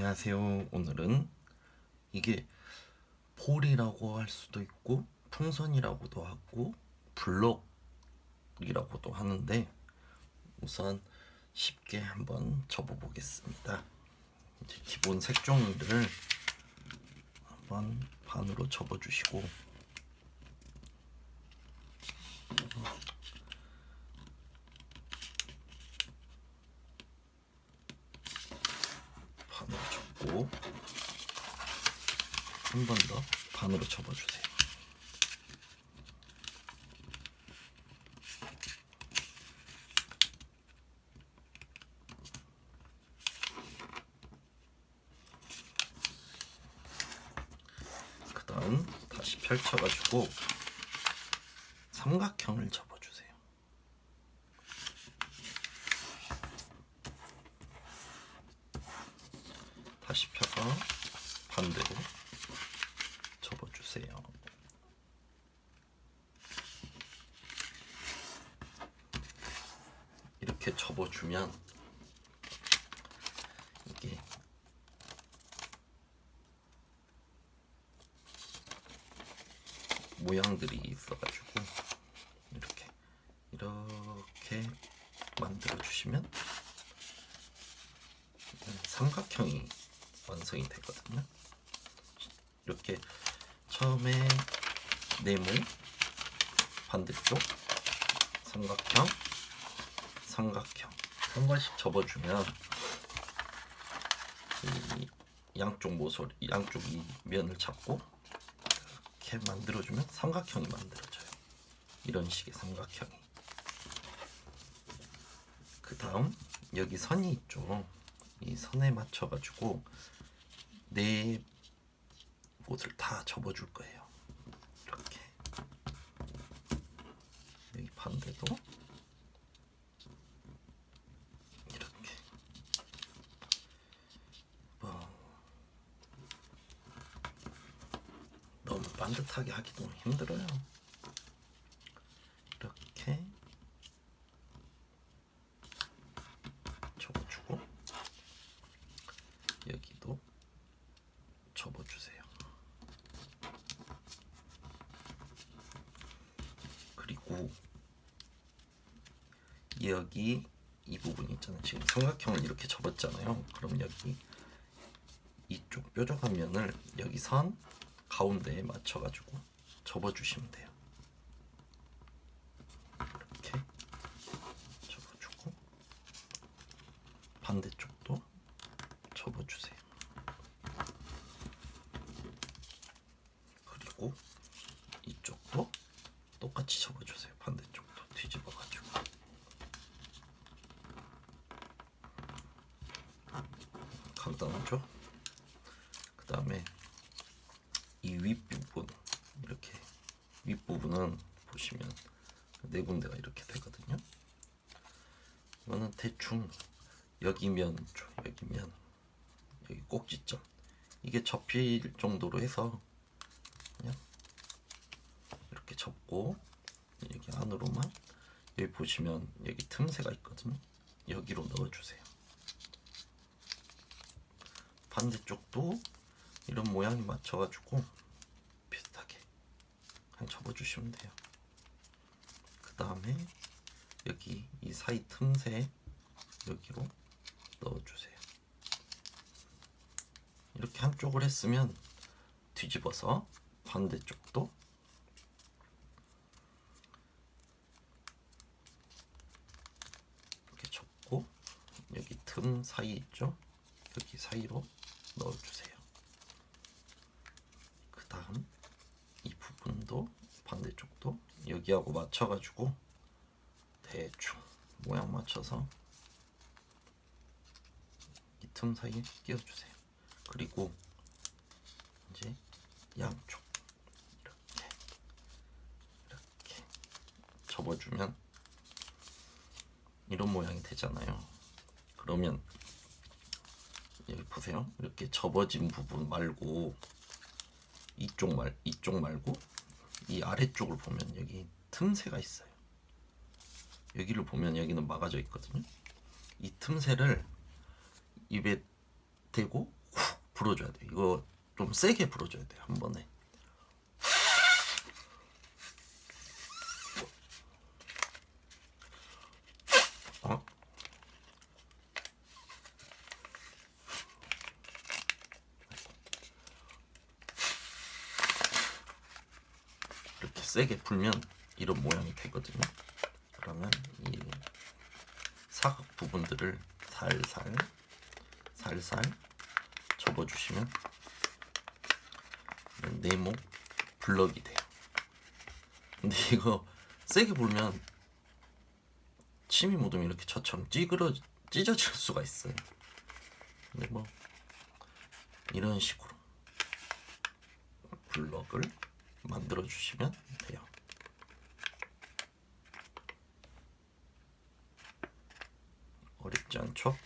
안녕하세요. 오늘은 이게 폴이라고 할 수도 있고 풍선이라고도 하고 블록이라고도 하는데 우선 쉽게 한번 접어 보겠습니다. 이제 기본 색종이를 한번 반으로 접어 주시고 접고 한 번 더 반으로 접어주세요. 그 다음 다시 펼쳐가지고 삼각형을 접어주세요. 펴서 반대로 접어주세요. 이렇게 접어주면 이게 모양들이 있어가지고 이렇게 이렇게 만들어 주시면 삼각형이 완성이 되거든요. 이렇게 처음에 네모 반대쪽 삼각형 삼각형 한 번씩 접어주면 이 양쪽 모서리 양쪽 이 면을 잡고 이렇게 만들어주면 삼각형이 만들어져요. 이런 식의 삼각형이. 그 다음 여기 선이 있죠. 이 선에 맞춰가지고 네 곳을 다 접어줄 거예요. 이렇게 여기 반대도 이렇게 뭐 너무 반듯하게 하기도 힘들어요. 이렇게 접어주고 여기도 접어주세요. 여기 이 부분 있잖아요. 지금 삼각형을 이렇게 접었잖아요. 그럼 여기 이쪽 뾰족한 면을 여기 선 가운데에 맞춰가지고 접어주시면 돼요. 이렇게 접어주고 반대쪽도 접어주세요. 그리고 똑같이 접어주세요. 반대쪽도 뒤집어가지고. 간단하죠? 그 다음에 이 윗부분 이렇게 윗부분은 보시면 네 군데가 이렇게 되거든요. 이거는 대충 여기면 여기면 여기 꼭지점 이게 접힐 정도로 해서 이렇게 접고 여기 안으로만 여기 보시면 여기 틈새가 있거든요. 여기로 넣어주세요. 반대쪽도 이런 모양에 맞춰가지고 비슷하게 그냥 접어주시면 돼요. 그 다음에 여기 이 사이 틈새 여기로 넣어주세요. 이렇게 한쪽을 했으면 뒤집어서 반대쪽도 이렇게 접고 틈 사이 있죠? 여기 사이로 넣어주세요. 그 다음 이 부분도 반대쪽도 여기하고 맞춰가지고 대충 모양 맞춰서 이 틈 사이에 끼워주세요. 그리고 이제 양쪽 이렇게 이렇게 접어주면 이런 모양이 되잖아요. 그러면 여기 보세요. 이렇게 접어진 부분 말고 이쪽 말 이쪽 말고 이 아래쪽을 보면 여기 틈새가 있어요. 여기를 보면 여기는 막아져 있거든요. 이 틈새를 입에 대고 불어줘야 돼. 이거 좀 세게 불어줘야 돼. 한 번에. 어? 이렇게 세게 불면 이런 모양이 되거든요. 그러면 이 사각 부분들을 살살 살살 접어주시면 네모 블럭이 돼요. 근데 이거 세게 불면 침이 묻으면 이렇게 저처럼 찌그러 찢어질 수가 있어요. 근데 뭐 이런 식으로 블럭을 만들어 주시면 돼요. 어렵지 않죠?